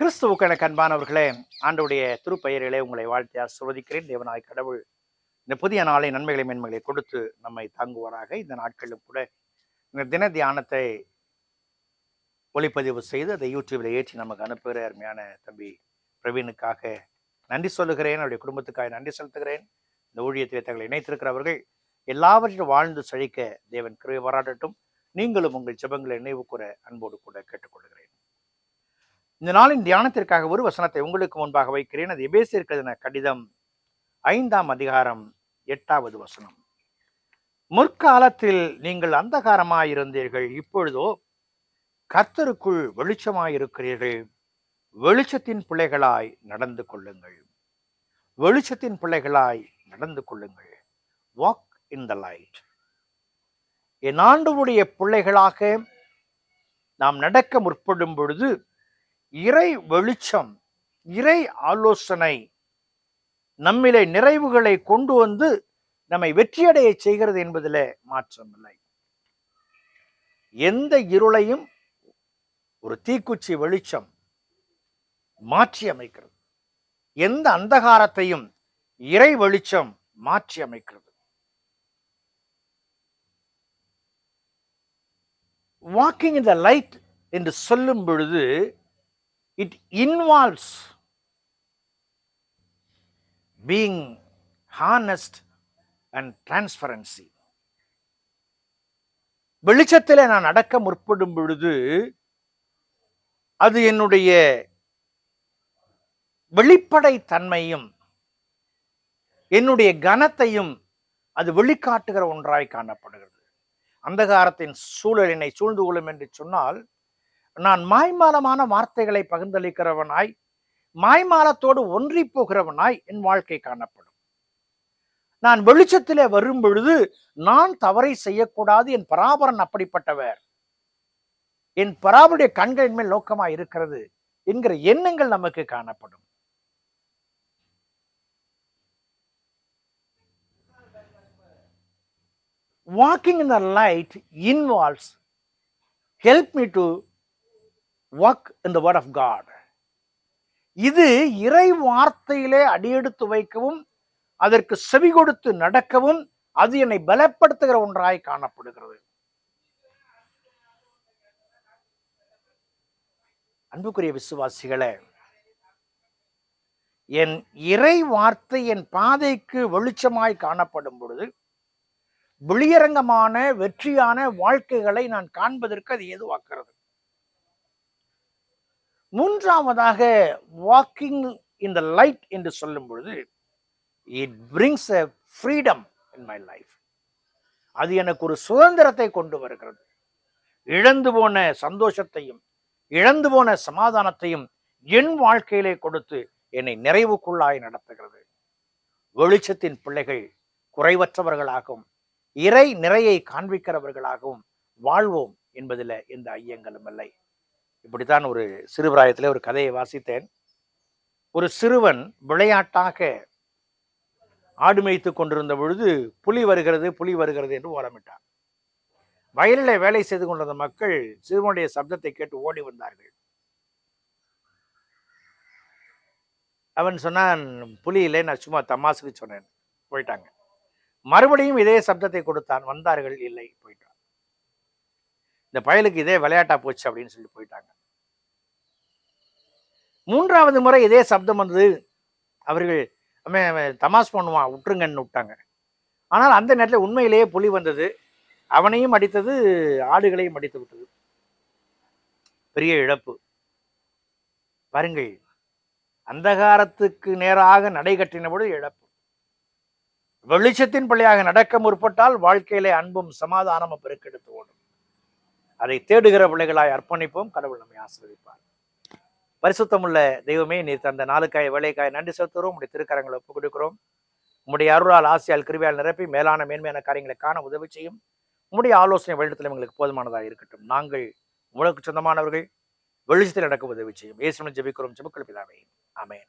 கிறிஸ்துவுக்கு எனக்கு அன்பானவர்களே ஆண்டுடைய திருப்பெயரிலே உங்களை வாழ்த்தி ஆசிர்வதிக்கிறேன். தேவனாய் கடவுள் இந்த புதிய நாளை நன்மைகளை மேன்மைகளை கொடுத்து நம்மை தாங்குவாராக. இந்த நாட்களிலும் கூட இந்த தின தியானத்தை ஒளிப்பதிவு செய்து அதை யூடியூப்ல ஏற்றி நமக்கு அனுப்புகிற அருமையான தம்பி பிரவீனுக்காக நன்றி சொல்லுகிறேன். அவருடைய குடும்பத்துக்காக நன்றி செலுத்துகிறேன். இந்த ஊழியத்தில் தங்களை இணைத்திருக்கிறவர்கள் எல்லாவற்றையும் வாழ்ந்து செழிக்க தேவன் கிருபை பாராட்டட்டும். நீங்களும் உங்கள் ஜெபங்களை நினைவு கூற அன்போடு கூட கேட்டுக்கொள்கிறேன். இந்த நாளின் தியானத்திற்காக ஒரு வசனத்தை உங்களுக்கு முன்பாக வைக்கிறேன். அது எபேசியர் கடிதம் ஐந்தாம் அதிகாரம் எட்டாவது வசனம். முற்காலத்தில் நீங்கள் அந்தகாரமாயிருந்தீர்கள். இப்பொழுதோ கர்த்தருக்குள் வெளிச்சமாயிருக்கிறீர்கள். வெளிச்சத்தின் பிள்ளைகளாய் நடந்து கொள்ளுங்கள். வெளிச்சத்தின் பிள்ளைகளாய் நடந்து கொள்ளுங்கள். வாக் இன் த லைட் என் ஆண்டவருடைய பிள்ளைகளாக நாம் நடக்க முற்படும் பொழுது இறை வெளிச்சம் இறை ஆலோசனை நம்மிலே நிறைவுகளை கொண்டு வந்து நம்மை வெற்றியடைய செய்கிறது என்பதில் மாற்றமில்லை. எந்த இருளையும் ஒரு தீக்குச்சி வெளிச்சம் மாற்றி அமைக்கிறது எந்த அந்தகாரத்தையும் இறை வெளிச்சம் மாற்றி அமைக்கிறது வாக்கிங் இன் த லைட் என்று சொல்லும் பொழுது it involves being honest and transparency வெளிச்சத்தில் நான் நடக்க முற்படும் பொழுது அது என்னுடைய வெளிப்படை தன்மையும் என்னுடைய கனத்தையும் அது வெளிக்காட்டுகிற ஒன்றாய் காணப்படுகிறது. அந்தகாரத்தின் சூழலினை சூழ்ந்து கொள்ளும் என்று சொன்னால் நான் மாய்மாலமான வார்த்தைகளை பகிர்ந்தளிக்கிறவனாய் மாய்மாலத்தோடு ஒன்றி போகிறவனாய் என் வாழ்க்கை காணப்படும். நான் வெளிச்சத்திலே வரும் பொழுது நான் தவறை செய்யக்கூடாது என் பராபரன் அப்படிப்பட்டவர். என் பராபருடைய கண்களின் மேல் நோக்கமாக இருக்கிறது என்கிற எண்ணங்கள் நமக்கு காணப்படும். Walking in the light involves help me to walk in the word of God இது இறை வார்த்தையிலே அடியெடுத்து வைக்கவும் அதற்கு செவி கொடுத்து நடக்கவும் அது என்னை பலப்படுத்துகிற ஒன்றாய் காணப்படுகிறது. அன்புக்குரிய விசுவாசிகளே என் இறை வார்த்தை என் பாதைக்கு வெளிச்சமாய் காணப்படும் பொழுது வெளியரங்கமான வெற்றியான வாழ்க்கைகளை நான் காண்பதற்கு அது ஏதுவாக்கிறது மூன்றாவதாக வாக்கிங் இன் த லைட் என்று சொல்லும் பொழுது it brings a freedom in my life அது எனக்கு ஒரு சுதந்திரத்தை கொண்டு வருகிறது. இழந்து போன சந்தோஷத்தையும் இழந்து போன சமாதானத்தையும் என் வாழ்க்கையிலே கொடுத்து என்னை நிறைவுக்குள்ளாய் நடத்துகிறது. வெளிச்சத்தின் பிள்ளைகள் குறைவற்றவர்களாகவும் இறை நிறையை காண்பிக்கிறவர்களாகவும் வாழ்வோம் என்பதில் எந்த ஐயங்களும் இல்லை. இப்படித்தான் ஒரு சிறுபிராயத்தில் ஒரு கதையை வாசித்தேன். ஒரு சிறுவன் விளையாட்டாக ஆடு மேய்த்து கொண்டிருந்த பொழுது புலி வருகிறது புலி வருகிறது என்று ஓலமிட்டான் வயலில் வேலை செய்து கொண்டிருந்த மக்கள் சிறுவனுடைய சப்தத்தை கேட்டு ஓடி வந்தார்கள். அவன் சொன்னான் புலி இல்லை நான் சும்மா தமாசுக்கு சொன்னேன். போயிட்டாங்க. மறுபடியும் இதே சப்தத்தை கொடுத்தான். வந்தார்கள் இல்லை போயிட்டான். இந்த பயலுக்கு இதே விளையாட்டா போச்சு அப்படின்னு சொல்லி போயிட்டாங்க. மூன்றாவது முறை இதே சப்தம் வந்தது. அவர்கள் தமாஸ் பண்ணுவான் விட்டுருங்கன்னு விட்டாங்க. ஆனால் அந்த நேரத்தில் உண்மையிலேயே புலி வந்தது. அவனையும் அடித்தது ஆடுகளையும் அடித்து விட்டது. பெரிய இழப்பு. பாருங்கள் அந்தகாரத்துக்கு நேராக நடை கட்டின பொழுது இழப்பு. வெளிச்சத்தின் பள்ளியாக நடக்க முற்பட்டால் வாழ்க்கையிலே அன்பும் சமாதானமும் பெருக்கெடுத்து ஓடும். அதை தேடுகிற பிள்ளைகளாய் அர்ப்பணிப்போம். கடவுள் நம்மை ஆசிர்வதிப்பார். பரிசுத்தமுள்ள தெய்வமே நீ தந்த நாளுக்காய் வேலைக்காய் நன்றி செலுத்துகிறோம். உடைய திருக்கரங்களை ஒப்புக் கொடுக்கிறோம் உம்முடைய அருளால் ஆசையால் கிருவியால் நிரப்பி மேலான மேன்மையான காரியங்களை காண உதவி செய்யும். உம்முடைய ஆலோசனை வழிடத்தில் எங்களுக்கு போதுமானதாக இருக்கட்டும். நாங்கள் உங்களுக்கு சொந்தமானவர்கள் வெளிச்சத்தில் நடக்க உதவி செய்யும். ஏசுமன் ஜெபிக்கிறோம். ஜெபக்குள் பிதாவே. ஆமேன்.